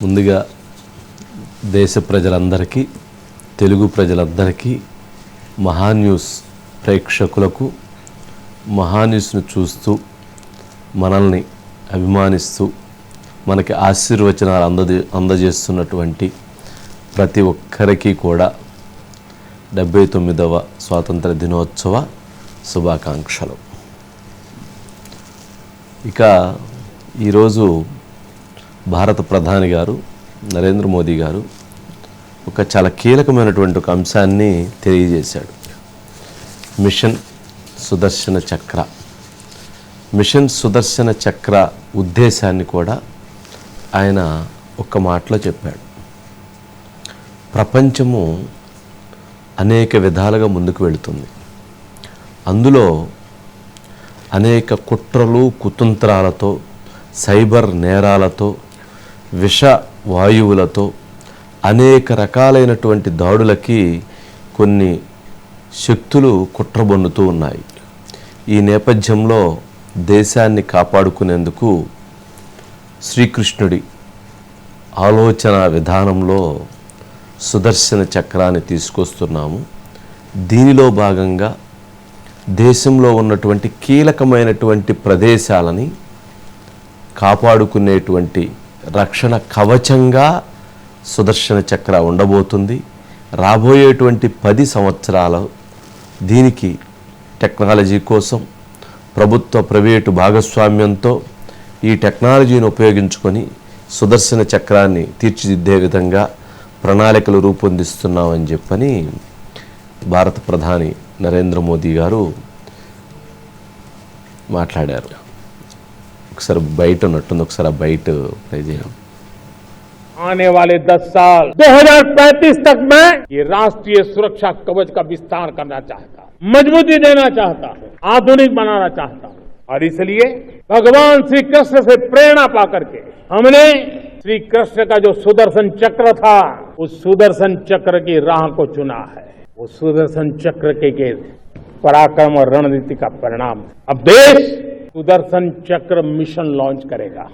ముందుగా దేశ ప్రజలందరికీ తెలుగు ప్రజలందరికీ మహాన్యూస్ ప్రేక్షకులకు మహాన్యూస్ను చూస్తూ మనల్ని అభిమానిస్తూ మనకి ఆశీర్వచనాలు అందజే అందజేస్తున్నటువంటి ప్రతి ఒక్కరికి కూడా డెబ్బై తొమ్మిదవ స్వాతంత్ర దినోత్సవ శుభాకాంక్షలు. ఇక ఈరోజు భారత ప్రధాని గారు నరేంద్ర మోదీ గారు ఒక చాలా కీలకమైనటువంటి ఒక అంశాన్ని తెలియజేశాడు. మిషన్ సుదర్శన చక్ర. మిషన్ సుదర్శన చక్ర ఉద్దేశాన్ని కూడా ఆయన ఒక్క మాటలో చెప్పాడు. ప్రపంచము అనేక విధాలుగా ముందుకు వెళుతుంది. అందులో అనేక కుట్రలు కుతంత్రాలతో సైబర్ నేరాలతో విష వాయువులతో అనేక రకాలైనటువంటి దాడులకి కొన్ని శక్తులు కుట్రబొన్నుతూ ఉన్నాయి. ఈ నేపథ్యంలో దేశాన్ని కాపాడుకునేందుకు శ్రీకృష్ణుడి ఆలోచన విధానంలో సుదర్శన చక్రాన్ని తీసుకొస్తున్నాము. దీనిలో భాగంగా దేశంలో ఉన్నటువంటి కీలకమైనటువంటి ప్రదేశాలని కాపాడుకునేటువంటి రక్షణ కవచంగా సుదర్శన చక్ర ఉండబోతుంది. రాబోయేటువంటి పది సంవత్సరాలు దీనికి టెక్నాలజీ కోసం ప్రభుత్వ ప్రైవేటు భాగస్వామ్యంతో ఈ టెక్నాలజీని ఉపయోగించుకొని సుదర్శన చక్రాన్ని తీర్చిదిద్దే విధంగా ప్రణాళికలు రూపొందిస్తున్నామని చెప్పని భారత ప్రధాని నరేంద్ర మోదీ గారు మాట్లాడారు. ఒకసారి బయట ఉన్నట్టుంది ఒకసారి ఆ బయట ప్లే చేయం आने वाले 10 साल 2035 तक में ये राष्ट्रीय सुरक्षा कवच का विस्तार करना चाहता हूं, मजबूती देना चाहता हूं, आधुनिक बनाना चाहता हूं और इसलिए भगवान श्री कृष्ण से प्रेरणा पा करके हमने श्री कृष्ण का जो सुदर्शन चक्र था उस सुदर्शन चक्र की राह को चुना है वो सुदर्शन चक्र के, के पराक्रम और रणनीति का परिणाम अब देश सुदर्शन चक्र मिशन लॉन्च करेगा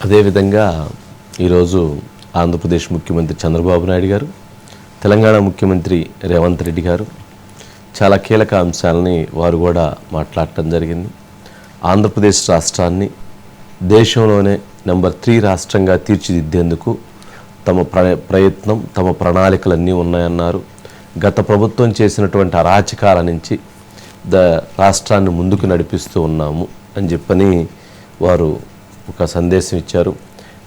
అదేవిధంగా ఈరోజు ఆంధ్రప్రదేశ్ ముఖ్యమంత్రి చంద్రబాబు నాయుడు గారు తెలంగాణ ముఖ్యమంత్రి రేవంత్ రెడ్డి గారు చాలా కీలక అంశాలని వారు కూడా మాట్లాడటం జరిగింది ఆంధ్రప్రదేశ్ రాష్ట్రాన్ని దేశంలోనే నెంబర్ త్రీ రాష్ట్రంగా తీర్చిదిద్దేందుకు తమ ప్ర ప్రయత్నం తమ ప్రణాళికలన్నీ ఉన్నాయన్నారు గత ప్రభుత్వం చేసినటువంటి అరాచకాల నుంచి ద రాష్ట్రాన్ని ముందుకు నడిపిస్తూ ఉన్నాము అని చెప్పని వారు ఒక సందేశం ఇచ్చారు.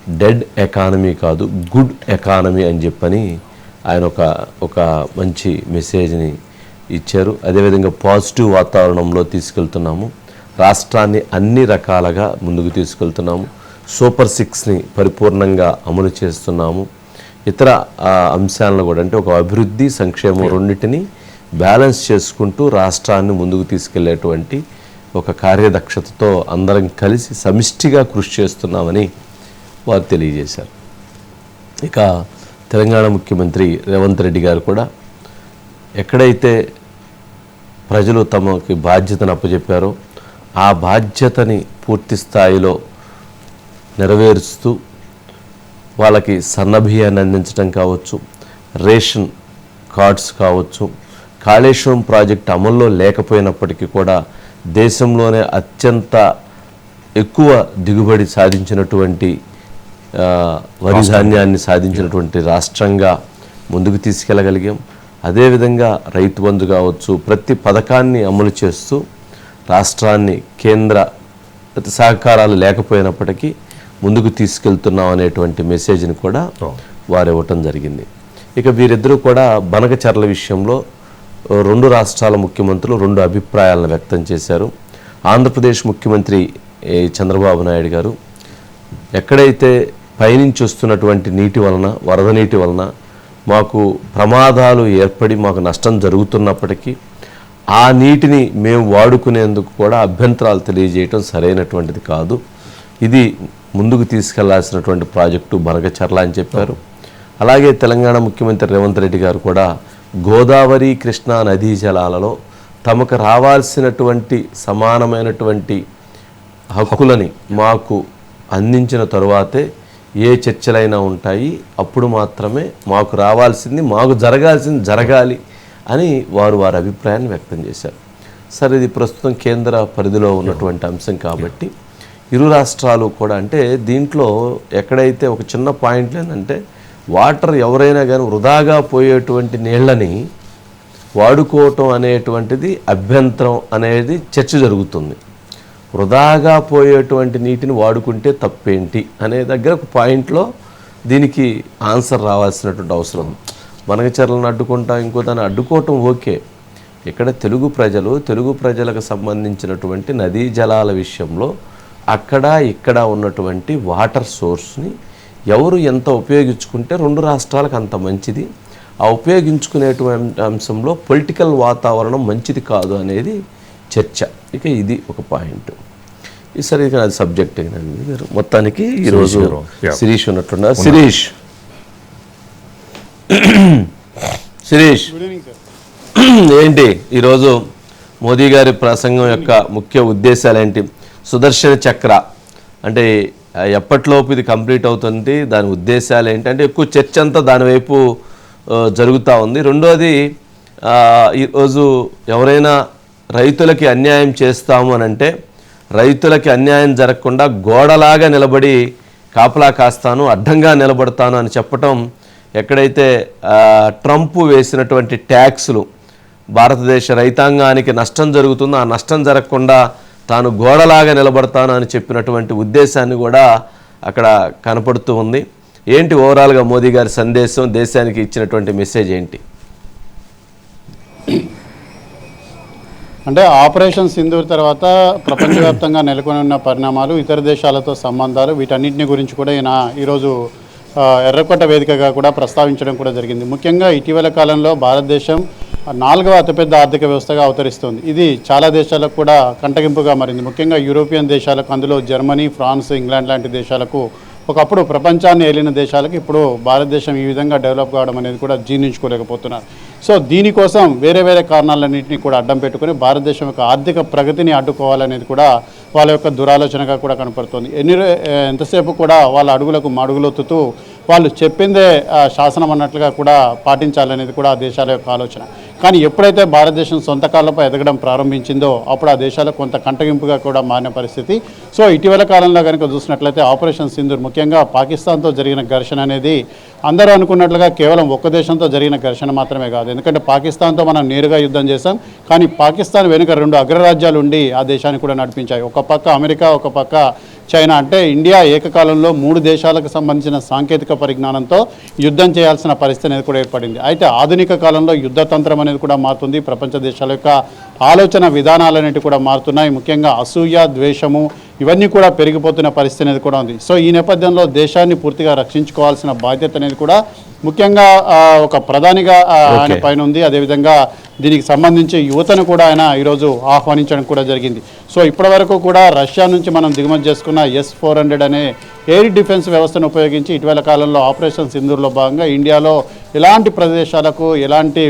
డెడ్ ఎకానమీ కాదు గుడ్ ఎకానమీ అని చెప్పని ఆయన ఒక ఒక మంచి మెసేజ్ని ఇచ్చారు. అదేవిధంగా పాజిటివ్ వాతావరణంలో తీసుకెళ్తున్నాము. రాష్ట్రాన్ని అన్ని రకాలుగా ముందుకు తీసుకెళ్తున్నాము. సూపర్ సిక్స్ని పరిపూర్ణంగా అమలు చేస్తున్నాము. ఇతర అంశాలను కూడా అంటే ఒక అభివృద్ధి సంక్షేమం రెండింటిని బ్యాలెన్స్ చేసుకుంటూ రాష్ట్రాన్ని ముందుకు తీసుకెళ్ళేటువంటి ఒక కార్యదక్షతతో అందరం కలిసి సమిష్టిగా కృషి చేస్తున్నామని వారు తెలియజేశారు. ఇక తెలంగాణ ముఖ్యమంత్రి రేవంత్ రెడ్డి గారు కూడా ఎక్కడైతే ప్రజలు తమకి బాధ్యతను అప్పచెప్పారో ఆ బాధ్యతని పూర్తి స్థాయిలో నెరవేరుస్తూ వాళ్ళకి సన్నభియాన్ని అందించడం కావచ్చు రేషన్ కార్డ్స్ కావచ్చు కాళేశ్వరం ప్రాజెక్ట్ అమల్లో లేకపోయినప్పటికీ కూడా దేశంలోనే అత్యంత ఎక్కువ దిగుబడి సాధించినటువంటి వరి ధాన్యాన్ని సాధించినటువంటి రాష్ట్రంగా ముందుకు తీసుకెళ్ళగలిగాం. అదేవిధంగా రైతు బంధు కావచ్చు ప్రతి పథకాన్ని అమలు చేస్తూ రాష్ట్రాన్ని కేంద్ర సహకారాలు లేకపోయినప్పటికీ ముందుకు తీసుకెళ్తున్నాం అనేటువంటి మెసేజ్ని కూడా వారు ఇవ్వటం జరిగింది. ఇక వీరిద్దరూ కూడా బనకచర్ల విషయంలో రెండు రాష్ట్రాల ముఖ్యమంత్రులు రెండు అభిప్రాయాలను వ్యక్తం చేశారు. ఆంధ్రప్రదేశ్ ముఖ్యమంత్రి ఏ, చంద్రబాబు నాయుడు గారు ఎక్కడైతే పైనుంచి వస్తున్నటువంటి నీటి వలన వరద నీటి వలన మాకు ప్రమాదాలు ఏర్పడి మాకు నష్టం జరుగుతున్నప్పటికీ ఆ నీటిని మేము వాడుకునేందుకు కూడా అభ్యంతరాలు తెలియజేయటం సరైనటువంటిది కాదు. ఇది ముందుకు తీసుకెళ్ళాల్సినటువంటి ప్రాజెక్టు బనగచర్ల అని చెప్పారు. అలాగే తెలంగాణ ముఖ్యమంత్రి రేవంత్ రెడ్డి గారు కూడా గోదావరి కృష్ణా నదీ జలాలలో తమకు రావాల్సినటువంటి సమానమైనటువంటి హక్కులని మాకు అందించిన తరువాతే ఏ చర్చలైనా ఉంటాయి. అప్పుడు మాత్రమే మాకు రావాల్సింది మాకు జరగాల్సింది జరగాలి అని వారు వారి అభిప్రాయాన్ని వ్యక్తం చేశారు. సరే ఇది ప్రస్తుతం కేంద్ర పరిధిలో ఉన్నటువంటి అంశం కాబట్టి ఇరు రాష్ట్రాలు కూడా అంటే దీంట్లో ఎక్కడైతే ఒక చిన్న పాయింట్ ఏంటంటే వాటర్ ఎవరైనా కానీ వృధాగా పోయేటువంటి నీళ్ళని వాడుకోవటం అనేటువంటిది అభ్యంతరం అనేది చర్చ జరుగుతుంది. వృధాగా పోయేటువంటి నీటిని వాడుకుంటే తప్పేంటి అనే దగ్గర ఒక పాయింట్లో దీనికి ఆన్సర్ రావాల్సినటువంటి అవసరం. మనగచర్లను అడ్డుకుంటాం ఇంకో దాన్ని అడ్డుకోవటం ఓకే. ఇక్కడ తెలుగు ప్రజలు తెలుగు ప్రజలకు సంబంధించినటువంటి నదీ జలాల విషయంలో అక్కడ ఇక్కడ ఉన్నటువంటి వాటర్ సోర్స్ని ఎవరు ఎంత ఉపయోగించుకుంటే రెండు రాష్ట్రాలకు అంత మంచిది. ఆ ఉపయోగించుకునేటువంటి అంశంలో పొలిటికల్ వాతావరణం మంచిది కాదు అనేది చర్చ. ఇక ఇది ఒక పాయింట్. ఈసారి ఇక అది సబ్జెక్ట్ అయినండి. మీరు మొత్తానికి ఈరోజు శిరీష్ ఉన్నట్లున్నారు శిరీష్ శిరీష్. ఏంటి? ఈరోజు మోదీ గారి ప్రసంగం యొక్క ముఖ్య ఉద్దేశాలు ఏంటి సుదర్శన చక్ర. అంటే ఎప్పటిలోపు ఇది కంప్లీట్ అవుతుంది? దాని ఉద్దేశాలు ఏంటంటే ఎక్కువ చర్చ అంతా దాని వైపు జరుగుతూ ఉంది. రెండోది ఈరోజు ఎవరైనా రైతులకి అన్యాయం చేస్తాము అని అంటే రైతులకి అన్యాయం జరగకుండా గోడలాగా నిలబడి కాపలా కాస్తాను అడ్డంగా నిలబడతాను అని చెప్పటం ఎక్కడైతే ట్రంప్ వేసినటువంటి ట్యాక్స్లు భారతదేశ రైతాంగానికి నష్టం జరుగుతుందో ఆ నష్టం జరగకుండా తాను గోడలాగా నిలబడతాను అని చెప్పినటువంటి ఉద్దేశాన్ని కూడా అక్కడ కనపడుతూ ఉంది. ఏంటి ఓవరాల్గా మోదీ గారి సందేశం? దేశానికి ఇచ్చినటువంటి మెసేజ్ ఏంటి? అంటే ఆపరేషన్ సింధూర్ తర్వాత ప్రపంచవ్యాప్తంగా నెలకొని ఉన్న పరిణామాలు ఇతర దేశాలతో సంబంధాలు వీటన్నింటిని గురించి కూడా ఈయన ఈరోజు ఎర్రకోట వేదికగా కూడా ప్రస్తావించడం కూడా జరిగింది. ముఖ్యంగా ఇటీవల కాలంలో భారతదేశం నాలుగవ అతిపెద్ద ఆర్థిక వ్యవస్థగా అవతరిస్తుంది. ఇది చాలా దేశాలకు కూడా కంటగింపుగా మారింది. ముఖ్యంగా యూరోపియన్ దేశాలకు అందులో జర్మనీ ఫ్రాన్స్ ఇంగ్లాండ్ లాంటి దేశాలకు ఒకప్పుడు ప్రపంచాన్ని ఏలిన దేశాలకు ఇప్పుడు భారతదేశం ఈ విధంగా డెవలప్ కావడం అనేది కూడా జీర్ణించుకోలేకపోతున్నారు. సో దీనికోసం వేరే వేరే కారణాలన్నింటినీ కూడా అడ్డం పెట్టుకుని భారతదేశం యొక్క ఆర్థిక ప్రగతిని అడ్డుకోవాలనేది కూడా వాళ్ళ యొక్క దురాలోచనగా కూడా కనపడుతుంది. ఎన్ని ఎంతసేపు కూడా వాళ్ళ అడుగులకు మడుగులొత్తుతూ వాళ్ళు చెప్పిందే శాసనం అన్నట్లుగా కూడా పాటించాలనేది కూడా ఆ దేశాల యొక్క ఆలోచన. కానీ ఎప్పుడైతే భారతదేశం సొంత కాళ్ళపై ఎదగడం ప్రారంభించిందో అప్పుడు ఆ దేశాలకు కొంత కంటగింపుగా కూడా మారిన పరిస్థితి. సో ఇటీవల కాలంలో కనుక చూసినట్లయితే ఆపరేషన్ సింధూర్ ముఖ్యంగా పాకిస్తాన్తో జరిగిన ఘర్షణ అనేది అందరూ అనుకున్నట్లుగా కేవలం ఒక్క దేశంతో జరిగిన ఘర్షణ మాత్రమే కాదు. ఎందుకంటే పాకిస్తాన్తో మనం నేరుగా యుద్ధం చేశాం. కానీ పాకిస్తాన్ వెనుక రెండు అగ్రరాజ్యాలు ఉండి ఆ దేశాన్ని కూడా నడిపించాయి. ఒక పక్క అమెరికా ఒక పక్క చైనా. అంటే ఇండియా ఏకకాలంలో మూడు దేశాలకు సంబంధించిన సాంకేతిక పరిజ్ఞానంతో యుద్ధం చేయాల్సిన పరిస్థితి అనేది కూడా ఏర్పడింది. అయితే ఆధునిక కాలంలో యుద్ధ అనేది అనేది కూడా మారుతుంది. ప్రపంచ దేశాల యొక్క ఆలోచన విధానాలు అనేవి కూడా మారుతున్నాయి. ముఖ్యంగా అసూయ ద్వేషము ఇవన్నీ కూడా పెరిగిపోతున్న పరిస్థితి అనేది కూడా ఉంది. సో ఈ నేపథ్యంలో దేశాన్ని పూర్తిగా రక్షించుకోవాల్సిన బాధ్యత అనేది కూడా ముఖ్యంగా ఒక ప్రధానిగా ఆయన పైన ఉంది. అదేవిధంగా దీనికి సంబంధించి యువతను కూడా ఆయన ఈరోజు ఆహ్వానించడం కూడా జరిగింది. సో ఇప్పటివరకు కూడా రష్యా నుంచి మనం దిగుమతి చేసుకున్న ఎస్ ఫోర్ హండ్రెడ్ అనే ఎయిర్ డిఫెన్స్ వ్యవస్థను ఉపయోగించి ఇటీవల కాలంలో ఆపరేషన్ సింధూర్లో భాగంగా ఇండియాలో ఎలాంటి ప్రదేశాలకు ఎలాంటి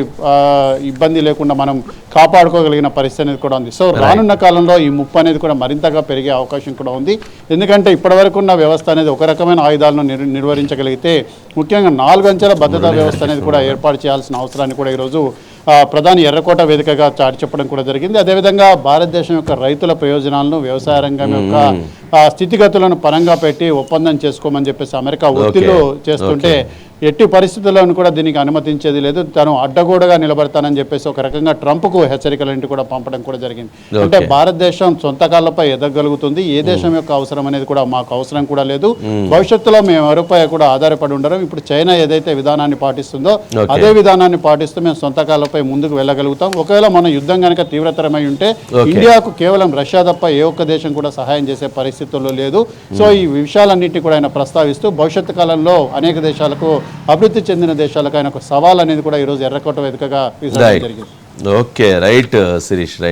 ఇబ్బంది లేకుండా మనం కాపాడుకోగలిగిన పరిస్థితి అనేది కూడా ఉంది. సో రానున్న కాలంలో ఈ ముప్పు అనేది కూడా మరింతగా పెరిగే అవకాశం కూడా ఉంది. ఎందుకంటే ఇప్పటివరకు ఉన్న వ్యవస్థ అనేది ఒక రకమైన ఆయుధాలను నిర్ నిర్వహించగలిగితే ముఖ్యంగా నాలుగు అంచెల భద్రతా వ్యవస్థ అనేది కూడా ఏర్పాటు చేయాల్సిన అవసరాన్ని కూడా ఈరోజు ప్రధాని ఎర్రకోట వేదికగా చాటి చెప్పడం కూడా జరిగింది. అదేవిధంగా భారతదేశం యొక్క రైతుల ప్రయోజనాలను వ్యవసాయ రంగం యొక్క ఆ, స్థితిగతులను పరంగా పెట్టి ఒప్పందం చేసుకోమని చెప్పేసి అమెరికా ఒత్తిళ్ళు చేస్తుంటే ఎట్టి పరిస్థితుల్లోనూ కూడా దీనికి అనుమతించేది లేదు. తను అడ్డగోడగా నిలబడతానని చెప్పేసి ఒక రకంగా ట్రంప్కు హెచ్చరికలంటి కూడా పంపడం కూడా జరిగింది. అంటే భారతదేశం సొంత కాళ్ళపై ఎదగలుగుతుంది ఏ దేశం యొక్క అవసరం అనేది కూడా మాకు అవసరం కూడా లేదు. భవిష్యత్తులో మేము ఎవరిపై కూడా ఆధారపడి ఉండడం ఇప్పుడు చైనా ఏదైతే విధానాన్ని పాటిస్తుందో. అదే విధానాన్ని పాటిస్తూ మేము సొంత కాళ్ళపై ముందుకు వెళ్ళగలుగుతాం. ఒకవేళ మన యుద్ధం కనుక తీవ్రతరమై ఉంటే. ఇండియాకు కేవలం రష్యా తప్ప ఏ ఒక్క దేశం కూడా సహాయం చేసే పరిస్థితుల్లో లేదు. సో ఈ విషయాలన్నింటినీ కూడా ఆయన ప్రస్తావిస్తూ భవిష్యత్తు కాలంలో అనేక దేశాలకు అభివృద్ధి చెందిన దేశాలకు ఆయన ఒక సవాల్ అనేది కూడా ఈరోజు ఎర్రకోట వేదికగా ఓకే రైట్ శిరీష్ రైట్